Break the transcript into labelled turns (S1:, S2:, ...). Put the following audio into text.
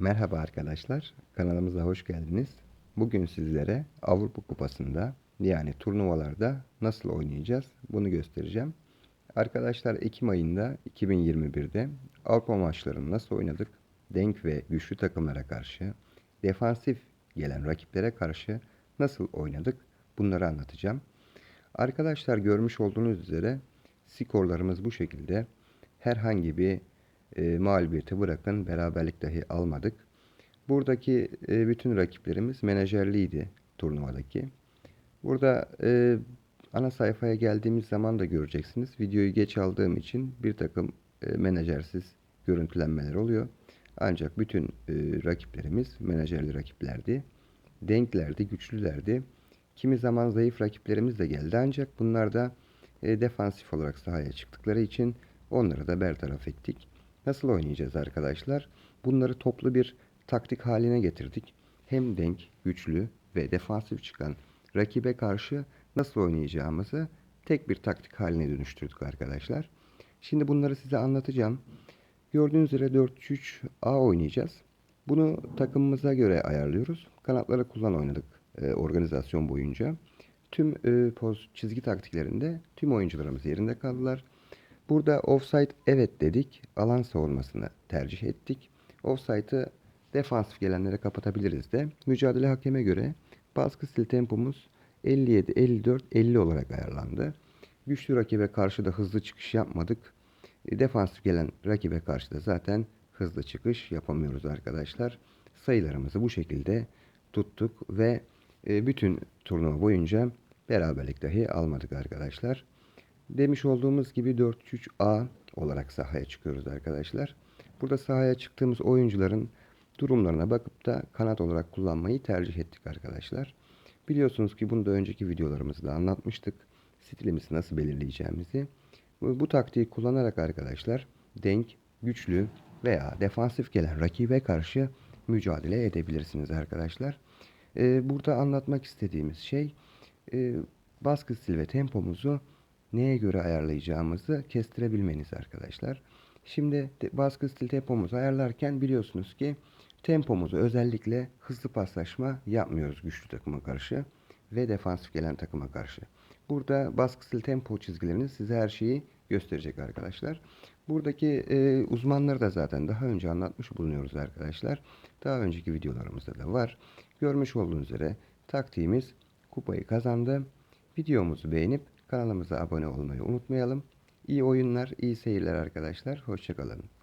S1: Merhaba arkadaşlar, kanalımıza hoş geldiniz. Bugün sizlere Avrupa Kupası'nda yani turnuvalarda nasıl oynayacağız bunu göstereceğim. Arkadaşlar Ekim ayında 2021'de Avrupa maçlarını nasıl oynadık? Denk ve güçlü takımlara karşı, defansif gelen rakiplere karşı nasıl oynadık? Bunları anlatacağım. Arkadaşlar görmüş olduğunuz üzere skorlarımız bu şekilde. Herhangi bir e, mağlubiyeti bırakın beraberlik dahi almadık. Buradaki e, bütün rakiplerimiz menajerliydi turnuvadaki. Burada e, ana sayfaya geldiğimiz zaman da göreceksiniz. Videoyu geç aldığım için bir takım e, menajersiz görüntülenmeler oluyor. Ancak bütün e, rakiplerimiz menajerli rakiplerdi. Denklerdi, güçlülerdi. Kimi zaman zayıf rakiplerimiz de geldi ancak bunlar da e, defansif olarak sahaya çıktıkları için onları da bertaraf ettik. Nasıl oynayacağız arkadaşlar? Bunları toplu bir taktik haline getirdik. Hem denk, güçlü ve defansif çıkan rakibe karşı nasıl oynayacağımızı tek bir taktik haline dönüştürdük arkadaşlar. Şimdi bunları size anlatacağım. Gördüğünüz üzere 4-3-3-A oynayacağız. Bunu takımımıza göre ayarlıyoruz. Kanatları kullan oynadık e, organizasyon boyunca. Tüm e, poz çizgi taktiklerinde tüm oyuncularımız yerinde kaldılar. Burada offside evet dedik. Alan savunmasını tercih ettik. Offside'ı defansif gelenlere kapatabiliriz de. Mücadele hakeme göre baskı stil tempomuz 57, 54, 50 olarak ayarlandı. Güçlü rakibe karşı da hızlı çıkış yapmadık. E, Defansif gelen rakibe karşı da zaten hızlı çıkış yapamıyoruz arkadaşlar. Sayılarımızı bu şekilde tuttuk ve e, bütün turnuva boyunca beraberlik dahi almadık arkadaşlar. Demiş olduğumuz gibi 4-3-A olarak sahaya çıkıyoruz arkadaşlar. Burada sahaya çıktığımız oyuncuların durumlarına bakıp da kanat olarak kullanmayı tercih ettik arkadaşlar. Biliyorsunuz ki bunu da önceki videolarımızda anlatmıştık. Stilimizi nasıl belirleyeceğimizi. Bu, taktiği kullanarak arkadaşlar denk, güçlü veya defansif gelen rakibe karşı mücadele edebilirsiniz arkadaşlar. Ee, burada anlatmak istediğimiz şey e, baskı stil ve tempomuzu neye göre ayarlayacağımızı kestirebilmeniz arkadaşlar. Şimdi baskı stil tempomuzu ayarlarken biliyorsunuz ki tempomuzu özellikle hızlı paslaşma yapmıyoruz güçlü takıma karşı ve defansif gelen takıma karşı. Burada baskı stil tempo çizgileriniz size her şeyi gösterecek arkadaşlar. Buradaki e, uzmanları da zaten daha önce anlatmış bulunuyoruz arkadaşlar. Daha önceki videolarımızda da var. Görmüş olduğunuz üzere taktiğimiz kupayı kazandı. Videomuzu beğenip kanalımıza abone olmayı unutmayalım. İyi oyunlar, iyi seyirler arkadaşlar. Hoşçakalın.